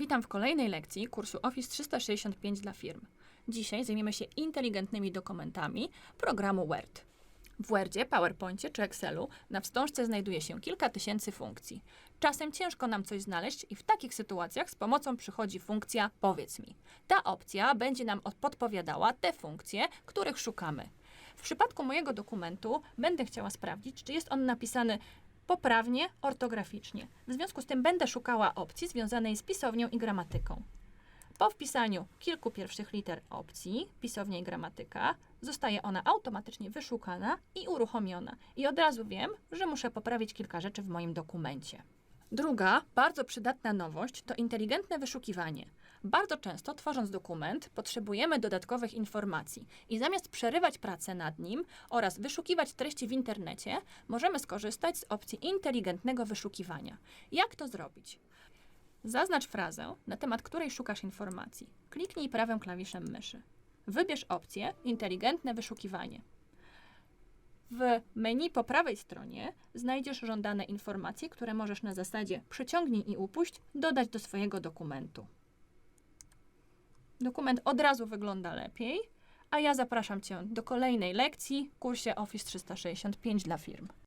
Witam w kolejnej lekcji kursu Office 365 dla firm. Dzisiaj zajmiemy się inteligentnymi dokumentami programu Word. W Wordzie, PowerPoincie czy Excelu na wstążce znajduje się kilka tysięcy funkcji. Czasem ciężko nam coś znaleźć i w takich sytuacjach z pomocą przychodzi funkcja Powiedz mi. Ta opcja będzie nam od- podpowiadała te funkcje, których szukamy. W przypadku mojego dokumentu będę chciała sprawdzić, czy jest on napisany poprawnie, ortograficznie. W związku z tym będę szukała opcji związanej z pisownią i gramatyką. Po wpisaniu kilku pierwszych liter opcji, pisownia i gramatyka, zostaje ona automatycznie wyszukana i uruchomiona. I od razu wiem, że muszę poprawić kilka rzeczy w moim dokumencie. Druga, bardzo przydatna nowość to inteligentne wyszukiwanie. Bardzo często, tworząc dokument, potrzebujemy dodatkowych informacji i zamiast przerywać pracę nad nim oraz wyszukiwać treści w internecie, możemy skorzystać z opcji inteligentnego wyszukiwania. Jak to zrobić? Zaznacz frazę, na temat której szukasz informacji. Kliknij prawym klawiszem myszy. Wybierz opcję Inteligentne wyszukiwanie. W menu po prawej stronie znajdziesz żądane informacje, które możesz na zasadzie przyciągnij i upuść dodać do swojego dokumentu. Dokument od razu wygląda lepiej, a ja zapraszam Cię do kolejnej lekcji w kursie Office 365 dla firm.